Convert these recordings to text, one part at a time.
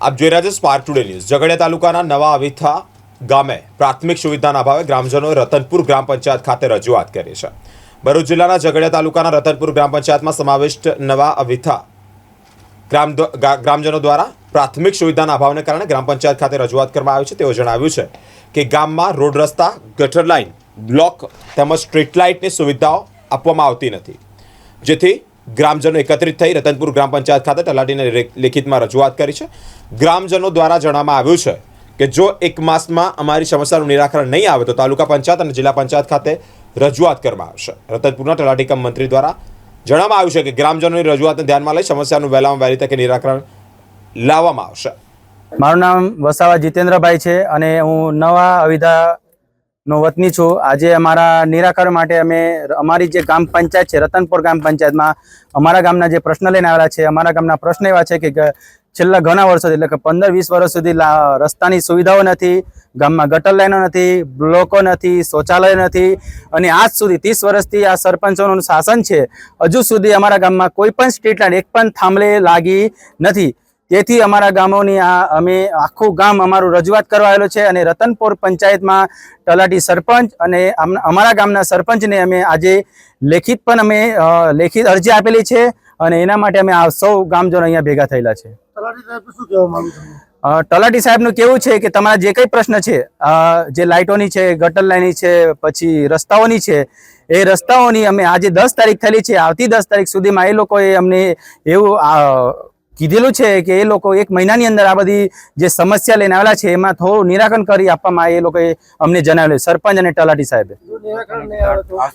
આપ જોઈ રહ્યા છો સ્પાર્ક ટુડે ન્યૂઝ ઝઘડિયા તાલુકાના નવા અવિથા ગામે પ્રાથમિક સુવિધાના અભાવે ગ્રામજનોએ રતનપુર ગ્રામ પંચાયત ખાતે રજૂઆત કરી છે. ભરૂચ જિલ્લાના ઝઘડિયા તાલુકાના રતનપુર ગ્રામ પંચાયતમાં સમાવિષ્ટ નવા અવિથા ગ્રામ ગ્રામજનો દ્વારા પ્રાથમિક સુવિધાના અભાવને કારણે ગ્રામ પંચાયત ખાતે રજૂઆત કરવામાં આવી છે. તેઓ જણાવ્યું છે કે ગામમાં રોડ રસ્તા, ગટર લાઇન, બ્લોક તેમજ સ્ટ્રીટ લાઇટની સુવિધાઓ આપવામાં આવતી નથી. જેથી ગ્રામજનો એકત્રિત થઈ રતનપુર ગ્રામ પંચાયત ખાતે તલાટીને લેખિતમાં રજૂઆત કરી છે. ગ્રામજનો દ્વારા જણાવવામાં આવ્યું છે કે જો એક માસમાં અમારી સમસ્યાનું નિરાકરણ નહીં આવે તો તાલુકા પંચાયત અને જિલ્લા પંચાયત ખાતે રજૂઆત કરવામાં આવશે. રતનપુરના તલાટી કમ મંત્રી દ્વારા જણાવવામાં આવ્યું છે કે ગ્રામજનોની રજૂઆતને ધ્યાનમાં લઈ સમસ્યાનું વહેલામાં વહેલી તકે નિરાકરણ લાવવામાં આવશે. મારું નામ વસાવા જીતેન્દ્રભાઈ છે અને હું નવા અવિધા નો વતની છું. આજે અમારા નિરાકરણ માટે અમે અમારી જે ગ્રામ પંચાયત છે, રતનપુર ગ્રામ પંચાયતમાં અમારા ગામના જે પ્રશ્ન લઈને આવેલા છે, અમારા ગામના પ્રશ્ન એવા છે કે છેલ્લા ઘણા વર્ષોથી, એટલે કે પંદર વીસ વર્ષ સુધી રસ્તાની સુવિધાઓ નથી, ગામમાં ગટર લાઈનો નથી, બ્લોકો નથી, શૌચાલય નથી અને આજ સુધી ત્રીસ વર્ષથી આ સરપંચોનું શાસન છે. હજુ સુધી અમારા ગામમાં કોઈ પણ સ્ટ્રીટ લાઈન એક પણ થાંભલે લાગી નથી. તેથી અમારા ગામોની આ અમે આખું ગામ અમારું રજૂઆત કરવા આવેલો છે અને રતનપુર પંચાયતમાં તલાટી સરપંચ અને અમારા ગામના સરપંચને અમે આજે લેખિત પણ અમે લેખિત અરજી આપેલી છે અને એના માટે અમે આ સૌ ગામજનો અહીંયા ભેગા થયેલા છે. તલાટી સાહેબનું કેવું છે કે તમારા જે કંઈ પ્રશ્ન છે જે લાઇટોની છે ગટર લાઇનની છે પછી રસ્તાઓની છે એ રસ્તાઓની અમે આજે દસ તારીખ થયેલી છે. આવતી દસ તારીખ સુધીમાં એ લોકોએ અમને એવું કીધેલું છે કે એ લોકો એક મહિનાની અંદર આ બધી જે સમસ્યા લઈને આવેલા છે એમાં થોડું નિરાકરણ કરી આપવામાં એ લોકોએ અમને જણાવેલું સરપંચ અને તલાટી સાહેબે.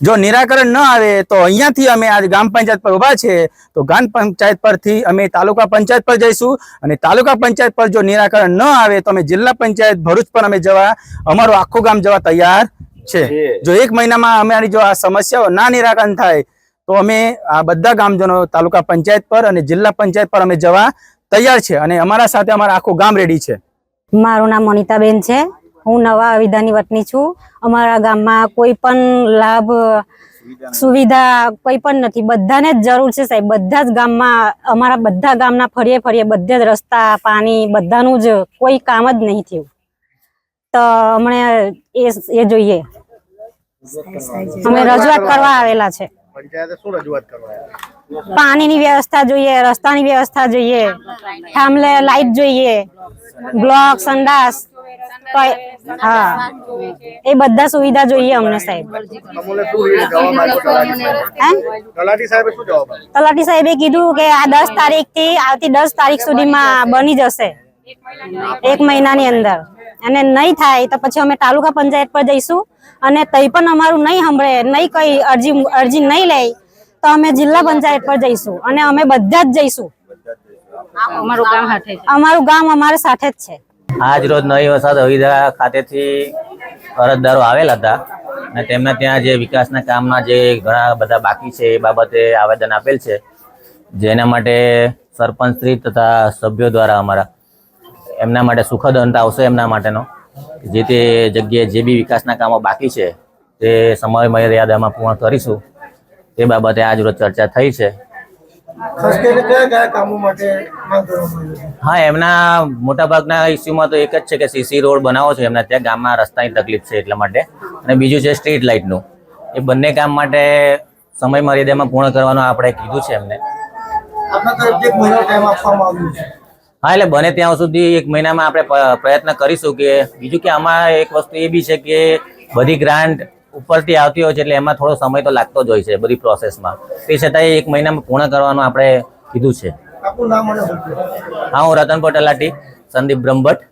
જો નિરાકરણ ન આવે તો અહીંયાથી અમે આજ ગ્રામ પંચાયત પર ઊભા છે તો ગ્રામ પંચાયત પરથી અમે તાલુકા પંચાયત પર જઈશું અને તાલુકા પંચાયત પર જો નિરાકરણ ન આવે તો અમે જિલ્લા પંચાયત ભરૂચ પર અમે જવા અમારું આખું ગામ જવા તૈયાર છે. જો એક મહિનામાં અમારી જો આ સમસ્યાઓ ના નિરાકરણ થાય તો અમે આ બધા ગામજનો તાલુકા પંચાયત પર અને જિલ્લા પંચાયત પર અમે જવા તૈયાર છે અને અમારા સાથે અમારા આખું ગામ રેડી છે. મારું નામ મોનિતાબેન છે. હું નવા વિધાની વતની છું. અમારા ગામમાં કોઈ પણ લાભ, સુવિધા કોઈ પણ નથી. બધાને જ જરૂર છે સાહેબ. બધા જ ગામમાં, અમારા બધા ગામના ફરીએ ફરીએ બધે જ રસ્તા, પાણી, બધાનું જ કોઈ કામ જ નહીં થયું. તો અમને એ જોઈએ. અમે રજૂઆત કરવા આવેલા છે. પંચાયતે શું રજૂઆત કરવા પાણીની વ્યવસ્થા જોઈએ રસ્તાની વ્યવસ્થા જોઈએ થાંભલે લાઈટ જોઈએ બ્લોક સંડાસ હા એ બધા સુવિધા જોઈએ અમને સાહેબ. તલાટી સાહેબે? કીધું કે આ દસ તારીખથી આવતી દસ તારીખ સુધીમાં બની જશે. એક મહિનાની અંદર. અને નહીં થાય તો પછી અમે તાલુકા પંચાયત પર જઈશું અને તઈ પણ અમારું નહીં સાંભળે નહીં કઈ અરજી અરજી નહીં લે તો અમે જિલ્લા પંચાયત પર જઈશું અને અમે બધા જ જઈશું. અમારું ગામ અમારે સાથે જ છે. આજ રોજ નવી વસાદ અવિધા ખાતેથી અરજદારો આવેલા હતા અને તેમના ત્યાં જે વિકાસના કામમાં જે ઘણા બધા બાકી છે એ બાબતે આવેદન આપેલ છે. જેના માટે સરપંચ શ્રી તથા સભ્યો દ્વારા અમારા એમના માટે સુખદ અંત આવશે એમના માટેનો. જે તે જગ્યાએ જે બી વિકાસના કામો બાકી છે તે સમય મર્યાદામાં પૂર્ણ કરીશું. તે બાબતે આજ રોજ ચર્ચા થઈ છે. હા એમના મોટાભાગના ઇસ્યુમાં તો એક જ છે કે સીસી રોડ બનાવો છે એમના ત્યાં ગામમાં રસ્તાની તકલીફ છે એટલા માટે. અને બીજું છે સ્ટ્રીટ લાઇટનું. એ બંને કામ માટે સમય મર્યાદામાં પૂર્ણ કરવાનું આપણે કીધું છે એમને. આપણા તરફથી એક મહિનો ટાઈમ આપવામાં આવ્યો છે. હા એટલે બને ત્યાં સુધી એક મહિનામાં આપણે પ્રયત્ન કરીશું કે બીજું કે આમાં એક વસ્તુ એ બી છે કે બધી ગ્રાન્ટ ઉપરથી આવતી હોય છે એટલે એમાં થોડો સમય તો લાગતો જ હોય છે બધી પ્રોસેસમાં. તે છતાંય એક મહિનામાં પૂર્ણ કરવાનું આપણે કીધું છે? હા હું રતન પટેલાટી સંદીપ બ્રહ્મભટ્ટ.